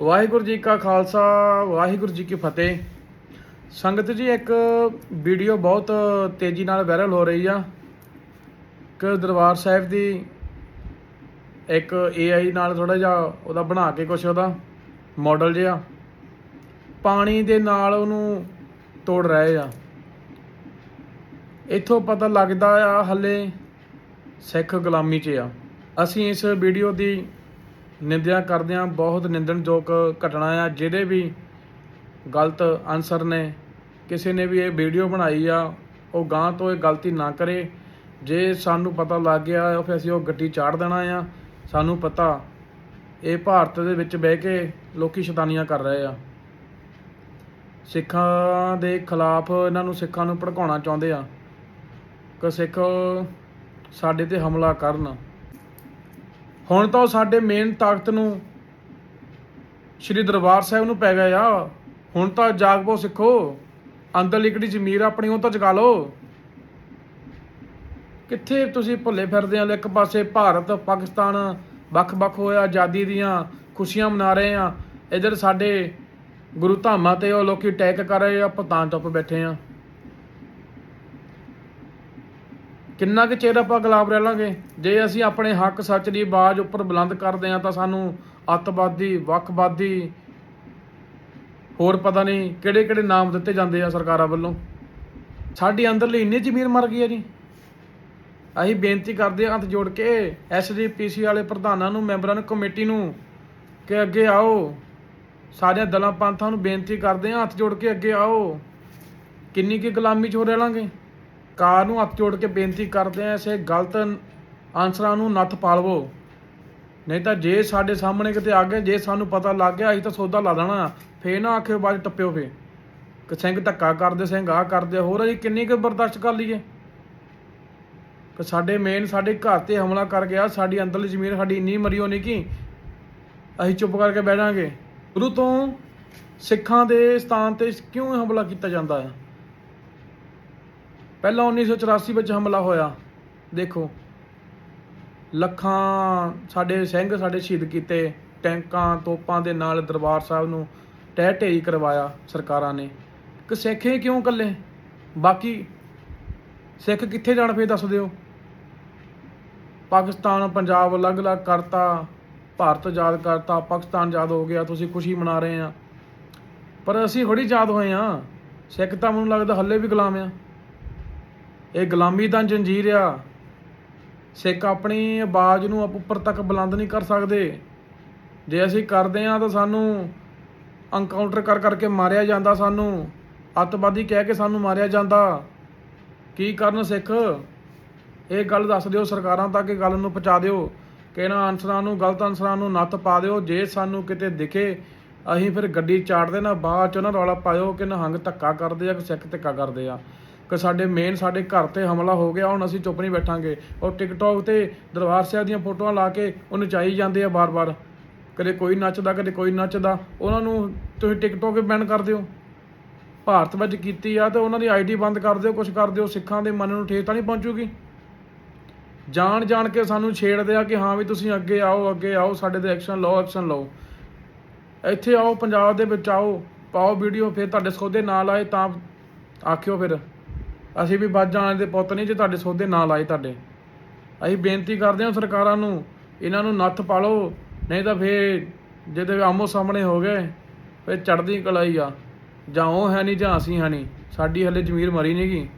ਵਾਹਿਗੁਰੂ ਜੀ ਕਾ ਖਾਲਸਾ, ਵਾਹਿਗੁਰੂ ਜੀ ਕੀ ਫਤਿਹ। ਸੰਗਤ ਜੀ, ਇੱਕ ਵੀਡੀਓ ਬਹੁਤ ਤੇਜ਼ੀ ਨਾਲ ਵਾਇਰਲ ਹੋ ਰਹੀ ਆ। ਕਿ ਦਰਬਾਰ ਸਾਹਿਬ ਦੀ ਇੱਕ AI ਨਾਲ ਥੋੜਾ ਜਿਹਾ ਉਹਦਾ ਬਣਾ ਕੇ ਕੁਛ ਉਹਦਾ ਮਾਡਲ ਜਿਹਾ। ਪਾਣੀ ਦੇ ਨਾਲ ਉਹਨੂੰ ਤੋੜ ਰਹੇ ਆ। ਇੱਥੋਂ ਪਤਾ ਲੱਗਦਾ ਆ, ਹੱਲੇ ਸਿੱਖ ਗੁਲਾਮੀ 'ਚ ਆ। ਅਸੀਂ ਇਸ ਵੀਡੀਓ ਦੀ ਨਿੰਦਿਆ ਕਰਦਿਆਂ ਬਹੁਤ ਨਿੰਦਣਯੋਗ ਘਟਨਾ ਆ, ਜਿਹਦੇ ਵੀ ਗਲਤ ਆਨਸਰ ਨੇ, ਕਿਸੇ ਨੇ ਵੀ ਇਹ ਵੀਡੀਓ ਬਣਾਈ ਆ, ਉਹ ਗਾਂ ਤੋਂ ਇਹ ਗਲਤੀ ਨਾ ਕਰੇ। ਜੇ ਸਾਨੂੰ ਪਤਾ ਲੱਗ ਗਿਆ ਫਿਰ ਅਸੀਂ ਉਹ ਗੱਡੀ ਚਾੜ ਦੇਣਾ ਆ। ਸਾਨੂੰ ਪਤਾ ਇਹ ਭਾਰਤ ਦੇ ਵਿੱਚ ਬਹਿ ਕੇ ਲੋਕੀ ਸ਼ੈਤਾਨੀਆਂ ਕਰ ਰਹੇ ਆ। ਸਿੱਖਾਂ ਦੇ ਖਿਲਾਫ ਇਹਨਾਂ ਨੂੰ ਸਿੱਖਾਂ ਨੂੰ ਭੜਕਾਉਣਾ ਚਾਹੁੰਦੇ ਆ। ਕਿ ਸਿੱਖ ਸਾਡੇ ਤੇ ਹਮਲਾ ਕਰਨ। ਹੁਣ ਤਾਂ ਉਹ ਸਾਡੇ ਮੇਨ ਤਾਕਤ ਨੂੰ ਸ਼੍ਰੀ ਦਰਬਾਰ ਸਾਹਿਬ ਨੂੰ ਪੈ ਗਿਆ ਆ ਹੁਣ ਤਾਂ ਜਾਗਪੋ ਸਿੱਖੋ। ਅੰਦਰ ਲਿਕੜੀ ਜ਼ਮੀਰ ਆਪਣੀ ਉਹ ਤਾਂ ਜਗਾ ਲਓ। ਕਿੱਥੇ ਤੁਸੀਂ ਭੁੱਲੇ ਫਿਰਦੇ ਆ ਇੱਕ ਪਾਸੇ ਭਾਰਤ, ਪਾਕਿਸਤਾਨ ਵੱਖ-ਵੱਖ ਹੋਇਆ ਆਜ਼ਾਦੀ ਦੀਆਂ ਖੁਸ਼ੀਆਂ ਮਨਾ ਰਹੇ ਆ। ਇਧਰ ਸਾਡੇ ਗੁਰੂ ਧਾਮਾਂ ਤੇ ਉਹ ਲੋਕੀ ਅਟੈਕ ਕਰ ਰਹੇ ਆ ਆਪਾਂ ਤਾਂ ਚੁੱਪ ਬੈਠੇ ਆ। ਕਿੰਨਾ ਕੁ ਚਿਰ ਆਪਾਂ ਗੁਲਾਮ ਰਹਿ ਲਾਂਗੇ? ਜੇ ਅਸੀਂ ਆਪਣੇ ਹੱਕ ਸੱਚ ਦੀ ਆਵਾਜ਼ ਉੱਪਰ ਬੁਲੰਦ ਕਰਦੇ ਆ ਤਾਂ ਸਾਨੂੰ ਅੱਤਵਾਦੀ, ਵੱਖਵਾਦੀ ਹੋਰ ਪਤਾ ਨਹੀਂ ਕਿਹੜੇ ਕਿਹੜੇ ਨਾਮ ਦਿੱਤੇ ਜਾਂਦੇ ਆ ਸਰਕਾਰਾਂ ਵੱਲੋਂ। ਸਾਡੀ ਅੰਦਰਲੀ ਇੰਨੀ ਜ਼ਮੀਰ ਮਰ ਗਈ ਆ ਜੀ। ਅਸੀਂ ਬੇਨਤੀ ਕਰਦੇ ਹਾਂ ਹੱਥ ਜੋੜ ਕੇ ਐਸਜੀਪੀਸੀ ਵਾਲੇ ਪ੍ਰਧਾਨਾਂ ਨੂੰ, ਮੈਂਬਰਾਂ ਨੂੰ, ਕਮੇਟੀ ਨੂੰ ਕਿ ਅੱਗੇ ਆਓ। ਸਾਰਿਆਂ ਦਲਾਂ ਪੰਥਾਂ ਨੂੰ ਬੇਨਤੀ ਕਰਦੇ ਹਾਂ ਹੱਥ ਜੋੜ ਕੇ ਅੱਗੇ ਆਓ। ਕਿੰਨੀ ਕੀ ਗੁਲਾਮੀ 'ਚੋਂ ਰਹਿ ਲਾਂਗੇ? ਕਾਰ ਨੂੰ ਹੱਥ ਜੋੜ ਕੇ ਬੇਨਤੀ ਕਰਦੇ ਹਾਂ, ਇਸੇ ਗਲਤ ਆਨਸਰਾਂ ਨੂੰ ਨੱਥ ਪਾਲਵੋ। ਨਹੀਂ ਤਾਂ ਜੇ ਸਾਡੇ ਸਾਹਮਣੇ ਕਿਤੇ ਆ ਗਏ, ਜੇ ਸਾਨੂੰ ਪਤਾ ਲੱਗ ਗਿਆ, ਅਸੀਂ ਤਾਂ ਸੌਦਾ ਲਾ ਦੇਣਾ। ਫੇਰ ਨਾ ਆਖਿਓ ਬਾਅਦ 'ਚ ਟੱਪਿਓ ਫੇ ਕਿ ਸਿੰਘ ਧੱਕਾ ਕਰਦੇ, ਸਿੰਘ ਆ ਕਰਦੇ, ਹੋਰ ਅਸੀਂ ਕਿੰਨੀ ਕੁ ਬਰਦਾਸ਼ਤ ਕਰ ਲਈਏ? ਕਿ ਸਾਡੇ ਮੇਨ ਸਾਡੇ ਘਰ ਤੇ ਹਮਲਾ ਕਰ ਗਿਆ, ਸਾਡੀ ਅੰਦਰਲੀ ਜ਼ਮੀਨ ਸਾਡੀ ਇੰਨੀ ਮਰੀ ਹੋਣੀ ਕਿ ਅਸੀਂ ਚੁੱਪ ਕਰਕੇ ਬਹਿ ਜਾਾਂਗੇ। ਗੁਰੂ ਤੋਂ ਸਿੱਖਾਂ ਦੇ ਸਥਾਨ ਤੇ ਕਿਉਂ ਹਮਲਾ ਕੀਤਾ ਜਾਂਦਾ ਹੈ? ਪਹਿਲਾਂ 1984 ਵਿੱਚ ਹਮਲਾ ਹੋਇਆ। ਦੇਖੋ। ਲੱਖਾਂ ਸਾਡੇ ਸਿੰਘ ਸਾਡੇ ਸ਼ਹੀਦ ਕੀਤੇ, ਟੈਂਕਾਂ, ਤੋਪਾਂ ਦੇ ਨਾਲ ਦਰਬਾਰ ਸਾਹਿਬ ਨੂੰ ਟਹਿ ਢੇਰੀ ਕਰਵਾਇਆ ਸਰਕਾਰਾਂ ਨੇ। ਕਿ ਸਿੱਖ ਹੀ ਕਿਉਂ ਇਕੱਲੇ? ਬਾਕੀ ਸਿੱਖ ਕਿੱਥੇ ਜਾਣ ਫੇਰ ਦੱਸ ਦਿਓ। ਪਾਕਿਸਤਾਨ, ਪੰਜਾਬ ਅਲੱਗ-ਅਲੱਗ ਕਰਤਾ, ਭਾਰਤ ਆਜ਼ਾਦ ਕਰਤਾ, ਪਾਕਿਸਤਾਨ ਆਜ਼ਾਦ ਹੋ ਗਿਆ, ਤੁਸੀਂ ਖੁਸ਼ੀ ਮਨਾ ਰਹੇ ਆ। ਪਰ ਅਸੀਂ ਥੋੜੀ ਆਜ਼ਾਦ ਹੋਏ ਆ। ਸਿੱਖ ਤਾਂ ਮੈਨੂੰ ਲੱਗਦਾ ਹੱਲੇ ਵੀ ਗੁਲਾਮ ਆ। ਇਹ ਗੁਲਾਮੀ ਤਾਂ ਜੰਜੀਰ ਆ। ਸਿੱਖ ਆਪਣੀ ਆਵਾਜ਼ ਨੂੰ ਉੱਪਰ ਤੱਕ ਬੁਲੰਦ ਨਹੀਂ ਕਰ ਸਕਦੇ। ਜੇ ਅਸੀਂ ਕਰਦੇ ਆ ਤਾਂ ਸਾਨੂੰ ਐਨਕਾਊਂਟਰ ਕਰ ਕਰਕੇ ਮਾਰਿਆ ਜਾਂਦਾ ਸਾਨੂੰ। ਅੱਤਵਾਦੀ ਕਹਿ ਕੇ ਸਾਨੂੰ ਮਾਰਿਆ ਜਾਂਦਾ। ਕੀ ਕਰਨ ਸਿੱਖ? ਇਹ ਗੱਲ ਦੱਸ ਦਿਓ ਸਰਕਾਰਾਂ ਤੱਕ, ਇਹ ਗੱਲ ਨੂੰ ਪਹੁੰਚਾ ਦਿਓ। ਕਿ ਇਹਨਾਂ ਅਨਸਰਾਂ ਨੂੰ, ਗਲਤ ਅਨਸਰਾਂ ਨੂੰ ਨੱਥ ਪਾ ਦਿਓ। ਜੇ ਸਾਨੂੰ ਕਿਤੇ ਦਿਖੇ, ਅਸੀਂ ਫਿਰ ਗੱਡੀ ਚਾੜ ਦੇਣਾ ਬਾਅਦ ਚ ਉਹਨਾਂ ਰੌਲਾ ਪਾਇਓ ਕਿ ਨਹੰਗ ਧੱਕਾ ਕਰਦੇ ਆ ਕਿ ਸਿੱਖ ਧੱਕਾ ਕਰਦੇ ਆ। ਕਿ ਸਾਡੇ ਮੇਨ ਸਾਡੇ ਘਰ ਤੇ ਹਮਲਾ ਹੋ ਗਿਆ, ਹੁਣ ਅਸੀਂ ਚੁੱਪ ਨਹੀਂ ਬੈਠਾਂਗੇ। ਉਹ ਟਿਕਟੌਕ ਤੇ ਦਰਬਾਰ ਸਾਹਿਬ ਦੀਆਂ ਫੋਟੋਆਂ ਲਾ ਕੇ ਉਹ ਚਾਈ ਜਾਂਦੇ ਆ ਬਾਰ-ਬਾਰ। ਕਦੇ ਕੋਈ ਨੱਚਦਾ, ਕਦੇ ਕੋਈ ਨੱਚਦਾ। ਉਹਨਾਂ ਨੂੰ ਤੁਸੀਂ ਟਿਕਟੌਕ ਬੈਨ ਕਰ ਦਿਓ। ਭਾਰਤ ਵਿੱਚ ਕੀਤੀ ਆ ਤੇ ਉਹਨਾਂ ਦੀ ਆਈਡੀ ਬੰਦ ਕਰ ਦਿਓ ਕੁਝ ਕਰ ਦਿਓ, ਸਿੱਖਾਂ ਦੇ ਮਨ ਨੂੰ ਠੇਸ ਤਾਂ ਨਹੀਂ ਪਹੁੰਚੂਗੀ। ਜਾਣ ਜਾਣ ਕੇ ਸਾਨੂੰ ਛੇੜਦੇ ਆ ਕਿ ਹਾਂ ਵੀ ਤੁਸੀਂ ਅੱਗੇ ਆਓ ਅੱਗੇ ਆਓ, ਸਾਡੇ ਤੇ ਐਕਸ਼ਨ ਲਓ ਐਕਸ਼ਨ ਲਓ। ਇੱਥੇ ਆਓ, ਪੰਜਾਬ ਦੇ ਵਿੱਚ ਆਓ, ਪਾਓ ਵੀਡੀਓ, ਫਿਰ ਤੁਹਾਡੇ ਸੌਦੇ ਨਾਲ ਆਏ ਤਾਂ ਆਖਿਓ ਫਿਰ। ਅਸੀਂ ਵੀ ਵੱਜ ਜਾਣ ਦੇ ਪੁੱਤ ਨਹੀਂ ਜੇ ਤੁਹਾਡੇ ਸੌਦੇ ਨਾਲ ਲਾਏ ਤੁਹਾਡੇ। ਅਸੀਂ ਬੇਨਤੀ ਕਰਦੇ ਹਾਂ ਸਰਕਾਰਾਂ ਨੂੰ, ਇਹਨਾਂ ਨੂੰ ਨੱਥ ਪਾ ਲਓ ਨਹੀਂ ਤਾਂ ਫੇਰ ਜਿਹਦੇ ਆਮੋ ਸਾਹਮਣੇ ਹੋ ਗਏ, ਫੇਰ ਚੜਦੀ ਕਲਾਈ ਆ। ਜਾਂ ਉਹ ਹੈ ਨਹੀਂ ਜਾਂ ਅਸੀਂ ਹੈ ਨਹੀਂ, ਸਾਡੀ ਹਲੇ ਜ਼ਮੀਰ ਮਰੀ ਨਹੀਂਗੀ